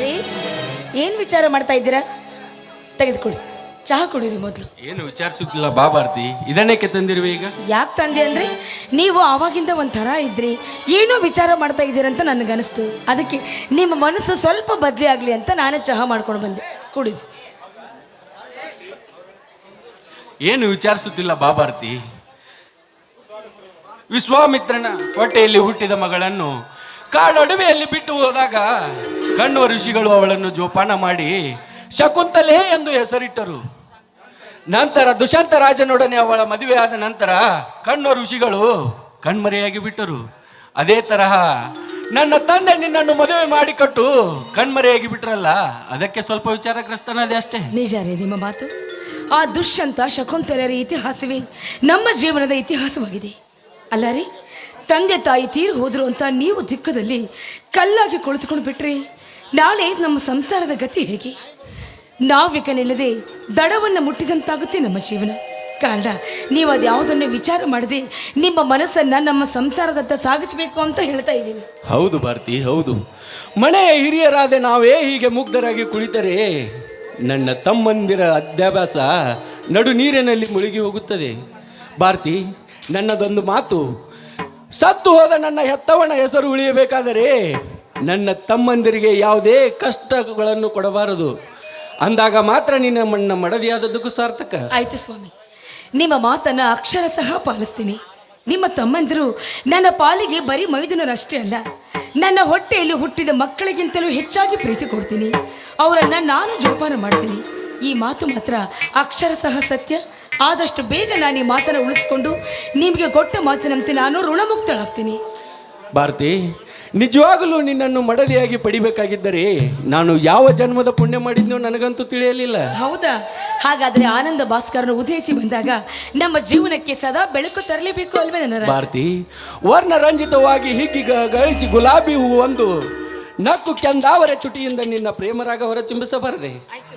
ರೀ ಏನು ವಿಚಾರ ಮಾಡ್ತಾ ಇದ್ದೀರಾ ತೆಗೆದುಕೊಳ್ಳಿ ಚಹಾ ಕುಡೀರಿ ಮೊದಲು. ಏನು ವಿಚಾರಿಸುತ್ತಿಲ್ಲ ಬಾ ಭಾರತಿ. ಇದನ್ನೇಕೆ ತಂದಿರುವೆ ಈಗ? ಯಾಕೆ ತಂದೆ ಅಂದ್ರೆ ನೀವು ಆವಾಗಿಂದ ಒಂಥರ ಇದ್ರಿ. ಏನೋ ವಿಚಾರ ಮಾಡ್ತಾ ಇದ್ದೀರಂತ ನನ್ಗನಿಸ್ತು ಅದಕ್ಕೆ ನಿಮ್ಮ ಮನಸ್ಸು ಸ್ವಲ್ಪ ಬದಲಿ ಆಗಲಿ ಅಂತ ನಾನೇ ಚಹಾ ಮಾಡ್ಕೊಂಡು ಬಂದೆ. ಕುಡಿ. ಏನು ವಿಚಾರಿಸುತ್ತಿಲ್ಲ ಬಾ ಭಾರತಿ. ವಿಶ್ವಾಮಿತ್ರನ ಹೊಟ್ಟೆಯಲ್ಲಿ ಹುಟ್ಟಿದ ಮಗಳನ್ನು ಕಾಡೊಡವೆಯಲ್ಲಿ ಬಿಟ್ಟು ಹೋದಾಗ ಕಣ್ಣು ಋಷಿಗಳು ಅವಳನ್ನು ಜೋಪಾನ ಮಾಡಿ ಶಕುಂತಲೆ ಎಂದು ಹೆಸರಿಟ್ಟರು. ನಂತರ ದುಷ್ಯಂತ ರಾಜನೊಡನೆ ಅವಳ ಮದುವೆಯಾದ ನಂತರ ಕಣ್ಣು ಋಷಿಗಳು ಕಣ್ಮರೆಯಾಗಿ ಬಿಟ್ಟರು. ಅದೇ ತರಹ ನನ್ನ ತಂದೆ ನಿನ್ನನ್ನು ಮದುವೆ ಮಾಡಿಕೊಟ್ಟು ಕಣ್ಮರೆಯಾಗಿ ಬಿಟ್ರಲ್ಲ, ಅದಕ್ಕೆ ಸ್ವಲ್ಪ ವಿಚಾರಗ್ರಸ್ತನಾದೆ ಅಷ್ಟೇ. ನಿಜ ರೀ ನಿಮ್ಮ ಮಾತು? ಆ ದುಷ್ಯಂತ ಶಕುಂತಲೆಯರ ಇತಿಹಾಸವೇ ನಮ್ಮ ಜೀವನದ ಇತಿಹಾಸವಾಗಿದೆ. ಅಲ್ಲ ರೀ, ತಂದೆ ತಾಯಿ ತೀರು ಹೋದರು ಅಂತ ನೀವು ದಿಕ್ಕದಲ್ಲಿ ಕಲ್ಲಾಗಿ ಕುಳಿತುಕೊಂಡು ಬಿಟ್ರಿ. ನಾಳೆ ನಮ್ಮ ಸಂಸಾರದ ಗತಿ ಹೇಗೆ? ನಾವಿಕನಿಲ್ಲದೆ ದಡವನ್ನು ಮುಟ್ಟಿದಂತಾಗುತ್ತೆ ನಮ್ಮ ಜೀವನ. ಕಾರಣ, ನೀವು ಅದ್ಯಾವುದನ್ನು ವಿಚಾರ ಮಾಡದೆ ನಿಮ್ಮ ಮನಸ್ಸನ್ನು ನಮ್ಮ ಸಂಸಾರದತ್ತ ಸಾಗಿಸಬೇಕು ಅಂತ ಹೇಳ್ತಾ ಇದ್ದೀನಿ. ಹೌದು ಭಾರತಿ, ಹೌದು. ಮನೆಯ ಹಿರಿಯರಾದ ನಾವೇ ಹೀಗೆ ಮುಗ್ಧರಾಗಿ ಕುಳಿತರೆ, ನನ್ನ ತಮ್ಮಂದಿರ ಅಧ್ಯಾಭ್ಯಾಸ ನಡು ನೀರಿನಲ್ಲಿ ಮುಳುಗಿ ಹೋಗುತ್ತದೆ. ಭಾರತಿ, ನನ್ನದೊಂದು ಮಾತು, ಸತ್ತು ಹೋದ ನನ್ನ ಹೆತ್ತವನ ಹೆಸರು ಉಳಿಯಬೇಕಾದರೆ ನನ್ನ ತಮ್ಮಂದಿರಿಗೆ ಯಾವುದೇ ಕಷ್ಟಗಳನ್ನು ಕೊಡಬಾರದು. ಅಂದಾಗ ಮಾತ್ರ ನಿನ್ನ ಮಣ್ಣ ಮಡದಿಯಾದದ್ದಕ್ಕೂ ಸಾರ್ಥಕ. ಆಯ್ತು ಸ್ವಾಮಿ. ನಿಮ್ಮ ಮಾತನ್ನ ಅಕ್ಷರ ಸಹ ಪಾಲಿಸ್ತೀನಿ. ನಿಮ್ಮ ತಮ್ಮಂದಿರು ನನ್ನ ಪಾಲಿಗೆ ಬರೀ ಮೈದುನರಷ್ಟೇ ಅಲ್ಲ ನನ್ನ ಹೊಟ್ಟೆಯಲ್ಲಿ ಹುಟ್ಟಿದ ಮಕ್ಕಳಿಗಿಂತಲೂ ಹೆಚ್ಚಾಗಿ ಪ್ರೀತಿ ಕೊಡ್ತೀನಿ. ಅವರನ್ನು ನಾನು ಜೋಪಾನ ಮಾಡ್ತೀನಿ. ಈ ಮಾತು ಮಾತ್ರ ಅಕ್ಷರ ಸಹ ಸತ್ಯ. ಆದಷ್ಟು ಬೇಗ ನಾನು ಈ ಮಾತನ್ನು ಉಳಿಸ್ಕೊಂಡು ನಿಮಗೆ ಕೊಟ್ಟ ಮಾತಿನಂತೆ ನಾನು ಋಣಮುಕ್ತಳಾಗ್ತೀನಿ. ಭಾರತಿ ನಿಜವಾಗಲೂ ನಿನ್ನನ್ನು ಮಡದಿಯಾಗಿ ಪಡಿಬೇಕಾಗಿದ್ದರೆ ನಾನು ಯಾವ ಜನ್ಮದ ಪುಣ್ಯ ಮಾಡಿದ್ನೋ ನನಗಂತೂ ತಿಳಿಯಲಿಲ್ಲ. ಹೌದಾ? ಹಾಗಾದ್ರೆ ಆನಂದ ಭಾಸ್ಕರನು ಉದಯಿಸಿ ಬಂದಾಗ ನಮ್ಮ ಜೀವನಕ್ಕೆ ಸದಾ ಬೆಳಕು ತರಲೇಬೇಕು ಅಲ್ವೇ ನನ್ನ? ಭಾರತಿ ವರ್ಣರಂಜಿತವಾಗಿ ಹಿಗ್ಗಿಗ ಗಳಿಸಿ ಗುಲಾಬಿ ಹೂ ಒಂದು ನಕ್ಕು ಕೆಂದಾವರ ತುಟಿಯಿಂದ ನಿನ್ನ ಪ್ರೇಮರಾಗ ಹೊರ ಚಿಂಬಿಸಬಾರದೆ ಆಯ್ತು.